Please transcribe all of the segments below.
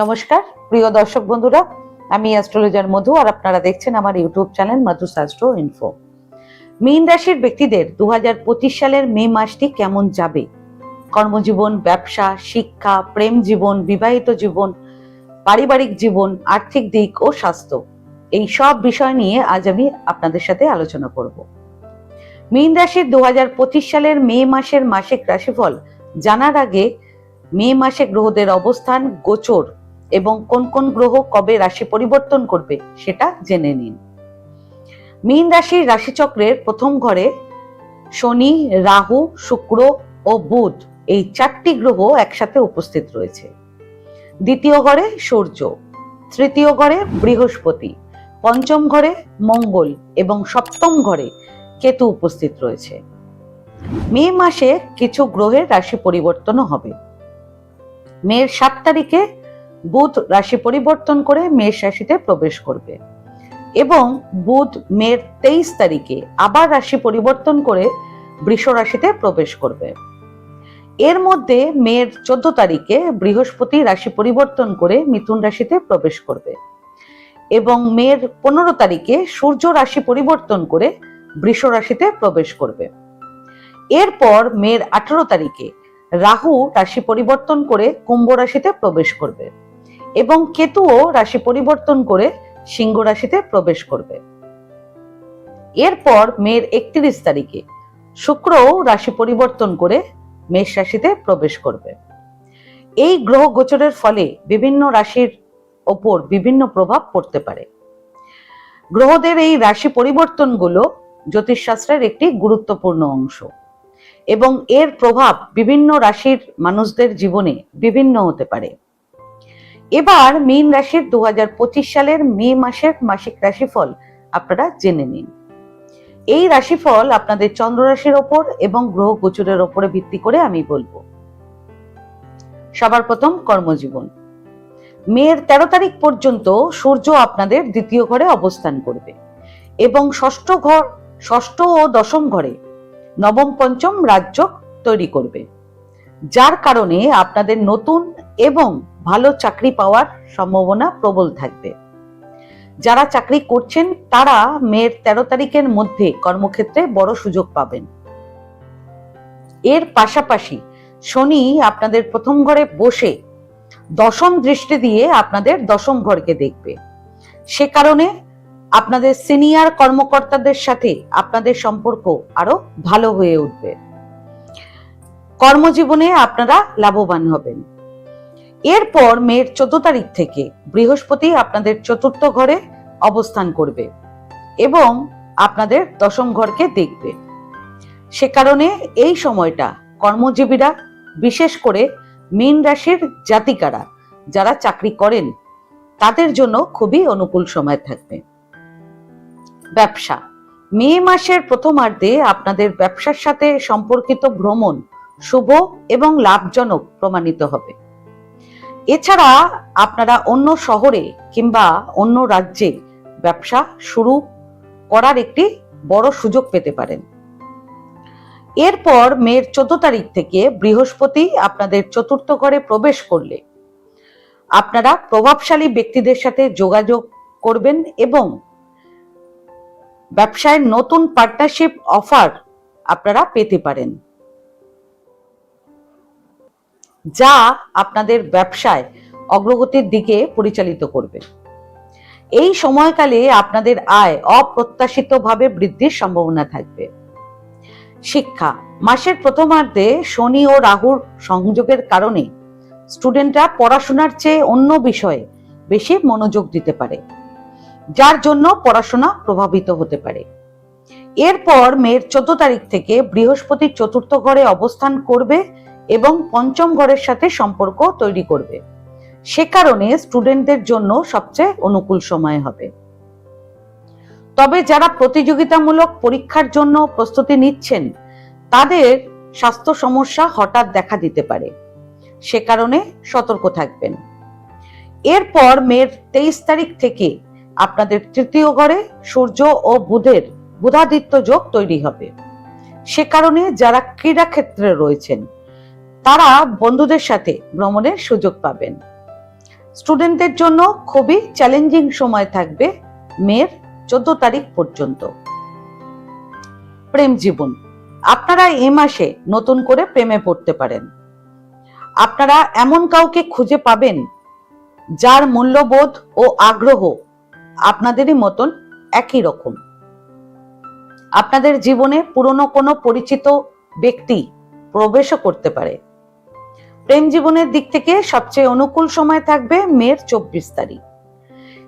নমস্কার, প্রিয় দর্শক বন্ধুরা, আমি অ্যাস্ট্রোলজার মধু আর আপনারা দেখছেন আমার ইউটিউব চ্যানেল মধু শাস্ত্র ইনফো। মীন রাশির ব্যক্তিদের দু হাজার পঁচিশ সালের মে মাসটি কেমন যাবে? কর্মজীবন, ব্যবসা, শিক্ষা, প্রেম জীবন, বিবাহিত জীবন, পারিবারিক জীবন, আর্থিক দিক ও স্বাস্থ্য, এই সব বিষয় নিয়ে আজ আমি আপনাদের সাথে আলোচনা করব। মীন রাশির দু হাজার পঁচিশ সালের মে মাসের মাসিক রাশিফল জানার আগে মে মাসে গ্রহদের অবস্থান গোচর এবং কোন কোন গ্রহ কবে রাশি পরিবর্তন করবে সেটা জেনে নিন। মীন রাশির রাশিচক্রের প্রথম ঘরে শনি, রাহু, শুক্র ও বুধ এই চারটি গ্রহ একসাথে উপস্থিত রয়েছে। দ্বিতীয় ঘরে সূর্য, তৃতীয় ঘরে বৃহস্পতি, পঞ্চম ঘরে মঙ্গল এবং সপ্তম ঘরে কেতু উপস্থিত রয়েছে। মে মাসে কিছু গ্রহের রাশি পরিবর্তনও হবে। মেয়ের সাত তারিখে বুধ রাশি পরিবর্তন করে মেষ রাশিতে প্রবেশ করবে। এবং বুধ মেয়ের তেইশ তারিখে আবার রাশি পরিবর্তন করে বৃষ রাশিতে প্রবেশ করবে। এর মধ্যে মেয়ের চোদ্দ তারিখে বৃহস্পতি রাশি পরিবর্তন করে মিথুন রাশিতে প্রবেশ করবে। এবং মেয়ের পনেরো তারিখে সূর্য রাশি পরিবর্তন করে বৃষ রাশিতে প্রবেশ করবে। এরপর মেয়ের আঠারো তারিখে রাহু রাশি পরিবর্তন করে কুম্ভ রাশিতে প্রবেশ করবে। এবং কেতুও রাশি পরিবর্তন করে সিংহ রাশিতে প্রবেশ করবে। এরপর মেয়ের একত্রিশ তারিখে শুক্রও রাশি পরিবর্তন করে মেষ রাশিতে প্রবেশ করবে। এই গ্রহ গোচরের ফলে বিভিন্ন রাশির ওপর বিভিন্ন প্রভাব পড়তে পারে। গ্রহদের এই রাশি পরিবর্তনগুলো জ্যোতিষশাস্ত্রের একটি গুরুত্বপূর্ণ অংশ এবং এর প্রভাব বিভিন্ন রাশির মানুষদের জীবনে বিভিন্ন হতে পারে। এবার মীন রাশির দু হাজার পঁচিশ সালের মে মাসের মাসিক রাশিফল আপনারা জেনে নিন। এই রাশিফল আপনাদের চন্দ্র রাশির ওপর এবং গ্রহ গোচরের ওপরে ভিত্তি করে আমি বলব। সবার প্রথম কর্মজীবন। মেয়ের তেরো তারিখ পর্যন্ত সূর্য আপনাদের দ্বিতীয় ঘরে অবস্থান করবে এবং ষষ্ঠ ঘর, ষষ্ঠ ও দশম ঘরে নবম, পঞ্চম রাজ্য তৈরি করবে। যার কারণে আপনাদের নতুন এবং ভালো চাকরি পাওয়ার সম্ভাবনা প্রবল থাকবে। যারা চাকরি করছেন, তারা মেয়ের তেরো তারিখের মধ্যে কর্মক্ষেত্রে বড় সুযোগ পাবেন। এর পাশাপাশি শনি আপনাদের প্রথম ঘরে বসে দশম দৃষ্টি দিয়ে আপনাদের দশম ঘরকে দেখবে। সে কারণে আপনাদের সিনিয়র কর্মকর্তাদের সাথে আপনাদের সম্পর্ক আরও ভালো হয়ে উঠবে। কর্মজীবনে আপনারা লাভবান হবেন। এরপর মেয়ের চোদ্দ তারিখ থেকে বৃহস্পতি আপনাদের চতুর্থ ঘরে অবস্থান করবে এবং আপনাদের দশম ঘরকে দেখবে। সে কারণে এই সময়টা কর্মজীবীরা, বিশেষ করে মীন রাশির জাতিকারা যারা চাকরি করেন, তাদের জন্য খুবই অনুকূল সময় থাকবে। ব্যবসা। মে মাসের প্রথমার্ধে আপনাদের ব্যবসার সাথে সম্পর্কিত ভ্রমণ শুভ এবং লাভজনক প্রমাণিত হবে। এছাড়া আপনারা অন্য শহরে কিংবা অন্য রাজ্যে ব্যবসা শুরু করার একটি বড় সুযোগ পেতে পারেন। এরপর মেয়ের চোদ্দ তারিখ থেকে বৃহস্পতি আপনাদের চতুর্থ ঘরে প্রবেশ করলে আপনারা প্রভাবশালী ব্যক্তিদের সাথে যোগাযোগ করবেন এবং ব্যবসায় নতুন পার্টনারশিপ অফার আপনারা পেতে পারেন। যা আপনাদের ব্যবসায় অগ্রগতির দিকে পরিচালিত করবে। এই সময়কালে আপনাদের আয় অপ্রত্যাশিতভাবে বৃদ্ধির সম্ভাবনা থাকবে। শিক্ষা, মাসের প্রথমার্ধে শনি ও রাহুর সংযোগের কারণে স্টুডেন্টরা পড়াশোনার চেয়ে অন্য বিষয়ে বেশি মনোযোগ দিতে পারে, যার জন্য পড়াশোনা প্রভাবিত হতে পারে। এরপর মেয়ের চোদ্দ তারিখ থেকে বৃহস্পতি চতুর্থ ঘরে অবস্থান করবে এবং পঞ্চম ঘরের সাথে সম্পর্ক তৈরি করবে। সে কারণে স্টুডেন্টদের জন্য সবচেয়ে অনুকূল সময় হবে। তবে যারা প্রতিযোগিতামূলক পরীক্ষার জন্য প্রস্তুতি নিচ্ছেন, তাদের স্বাস্থ্য সমস্যা হঠাৎ দেখা দিতে পারে। সে কারণে সতর্ক থাকবেন। এরপর মেয়ের তেইশ তারিখ থেকে আপনাদের তৃতীয় ঘরে সূর্য ও বুধের বুধাদিত্য যোগ তৈরি হবে। সে কারণে যারা ক্রীড়া ক্ষেত্রে রয়েছেন তারা বন্ধুদের সাথে ভ্রমণের সুযোগ পাবেন। স্টুডেন্টদের জন্য খুবই চ্যালেঞ্জিং সময় থাকবে মের চোদ্দ তারিখ পর্যন্ত। প্রেম জীবন। আপনারা এ মাসে নতুন করে প্রেমে পড়তে পারেন। আপনারা এমন কাউকে খুঁজে পাবেন যার মূল্যবোধ ও আগ্রহ আপনাদেরই মতন একই রকম। আপনাদের জীবনে পুরনো কোনো পরিচিত ব্যক্তি প্রবেশও করতে পারে। প্রেম জীবনের দিক থেকে সবচেয়ে অনুকূল সময় থাকবে মের চব্বিশ তারিখ।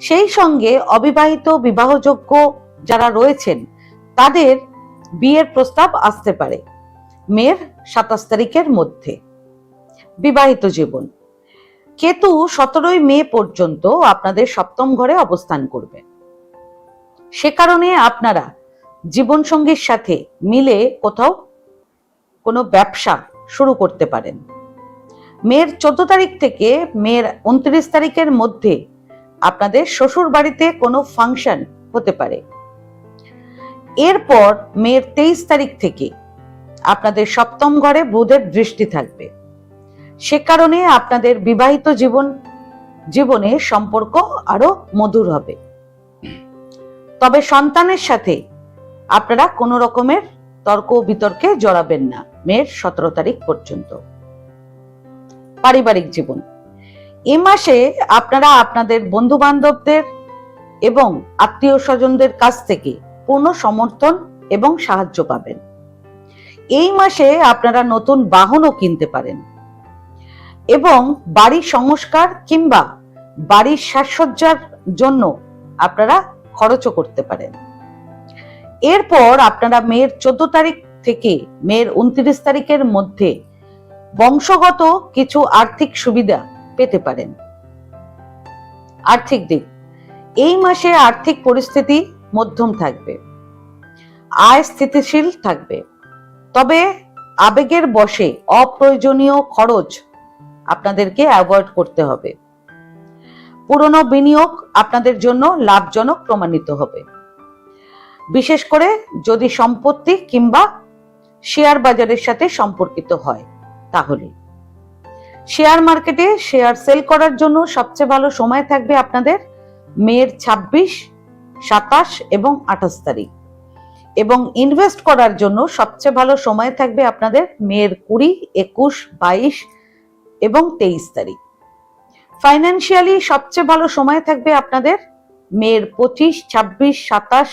সেই সঙ্গে অবিবাহিত বিবাহযোগ্য যারা রয়েছেন, তাদের বিয়ের প্রস্তাব আসতে পারে মের সাতাশ তারিখের মধ্যে। বিবাহিত জীবন। কেতু সতেরোই মে পর্যন্ত আপনাদের সপ্তম ঘরে অবস্থান করবে। সে কারণে আপনারা জীবনসঙ্গীর সাথে মিলে কোথাও কোনো ব্যবসা শুরু করতে পারেন। মের চোদ্দ তারিখ থেকে মের উনত্রিশ তারিখের মধ্যে আপনাদের শ্বশুর বাড়িতে কোনো ফাংশন হতে পারে। এরপর মের তেইশ তারিখ থেকে আপনাদের সপ্তম ঘরে বুধের দৃষ্টি থাকবে। সে কারণে আপনাদের বিবাহিত জীবন, জীবনে সম্পর্ক আরও মধুর হবে। তবে সন্তানের সাথে আপনারা কোনো রকমের তর্ক বিতর্কে জড়াবেন না, মেয়ের সতেরো তারিখ পর্যন্ত। পারিবারিক জীবন। এ মাসে আপনারা আপনাদের বন্ধু বান্ধবদের এবং আত্মীয় স্বজনদের কাছ থেকে পূর্ণ সমর্থন এবং সাহায্য পাবেন। এই মাসে আপনারা নতুন বাহনও কিনতে পারেন এবং বাড়ির সংস্কার কিংবা বাড়ির সাজসজ্জার জন্য আপনারা খরচও করতে পারেন। এরপর আপনারা মেয়ের চোদ্দ তারিখ থেকে মেয়ের উনত্রিশ তারিখের মধ্যে বংশগত কিছু আর্থিক সুবিধা পেতে পারেন। আর্থিক দিক, এই মাসে আর্থিক পরিস্থিতি মধ্যম থাকবে। আয় স্থিতিশীল থাকবে। তবে আবেগের বশে অপ্রয়োজনীয় খরচ আপনাদেরকে অ্যাভয়েড করতে হবে। পুরনো বিনিয়োগ আপনাদের জন্য লাভজনক প্রমাণিত হবে। বিশেষ করে যদি সম্পত্তি কিংবা শেয়ার বাজারের সাথে সম্পর্কিত হয়। তাহলে। শেয়ার মার্কেটে শেয়ার সেল করার জন্য সবচেয়ে ভালো সময় থাকবে আপনাদের মের ছাব্বিশ, সাতাশ এবং আঠাশ তারিখ। এবং ইনভেস্ট করার জন্য সবচেয়ে ভালো সময় থাকবে আপনাদের মের কুড়ি, একুশ, বাইশ এবং তেইশ তারিখ। ফাইন্যান্সিয়ালি সবচেয়ে ভালো সময় থাকবে আপনাদের মের পঁচিশ, ছাব্বিশ, সাতাশ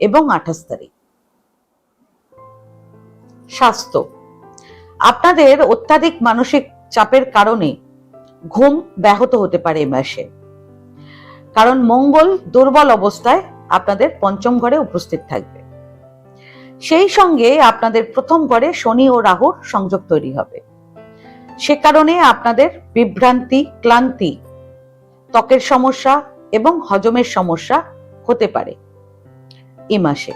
এবং আঠাশ তারিখ। স্বাস্থ্য। আপনাদের অত্যাধিক মানসিক চাপের কারণে ঘুম ব্যাহত হতে পারে এই মাসে। কারণ মঙ্গল দুর্বল অবস্থায় আপনাদের পঞ্চম ঘরে উপস্থিত থাকবে। সেই সঙ্গে আপনাদের প্রথম ঘরে শনি ও রাহুর সংযোগ তৈরি হবে। সে কারণে আপনাদের বিভ্রান্তি, ক্লান্তি, ত্বকের সমস্যা এবং হজমের সমস্যা হতে পারে এ মাসে।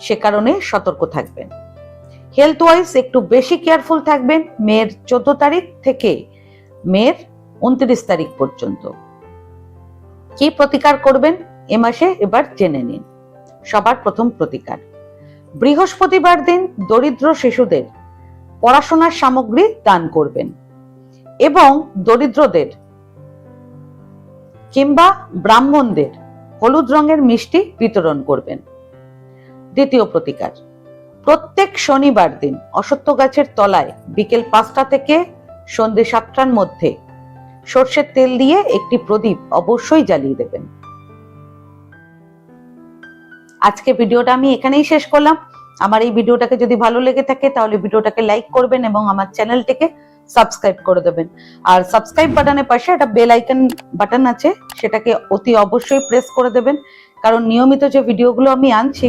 সে কারণে সতর্ক থাকবেন। হেলথ ওয়াইজ একটু বেশি কেয়ারফুল থাকবেন মেয়ের চোদ্দ তারিখ থেকে মেয়ের উনত্রিশ তারিখ পর্যন্ত। কি প্রতিকার করবেন এ মাসে এবার জেনে নিন। সবার প্রথম প্রতিকার। বৃহস্পতিবার দিন দরিদ্র শিশুদের পড়াশোনার সামগ্রী দান করবেন এবং দরিদ্রদের কিংবা ব্রাহ্মণদের হলুদ রঙের মিষ্টি বিতরণ করবেন। দ্বিতীয় প্রতিকার। প্রত্যেক শনিবার দিন অসত্য গাছের তলায় বিকেল পাঁচটা থেকে সন্ধে সাতটার মধ্যে সর্ষের তেল দিয়ে একটি প্রদীপ অবশ্যই জ্বালিয়ে দেবেন। আজকে ভিডিওটা আমি এখানেই শেষ করলাম। আমার এই ভিডিওটাকে যদি ভালো লেগে থাকে তাহলে ভিডিওটাকে লাইক করবেন এবং আমার চ্যানেলটিকে সাবস্ক্রাইব করে দেবেন। আর সাবস্ক্রাইব বাটনের পাশে একটা বেল আইকন বাটন আছে, সেটাকে অতি অবশ্যই প্রেস করে দেবেন। কারণ নিয়মিত যে ভিডিওগুলো আমি আনছি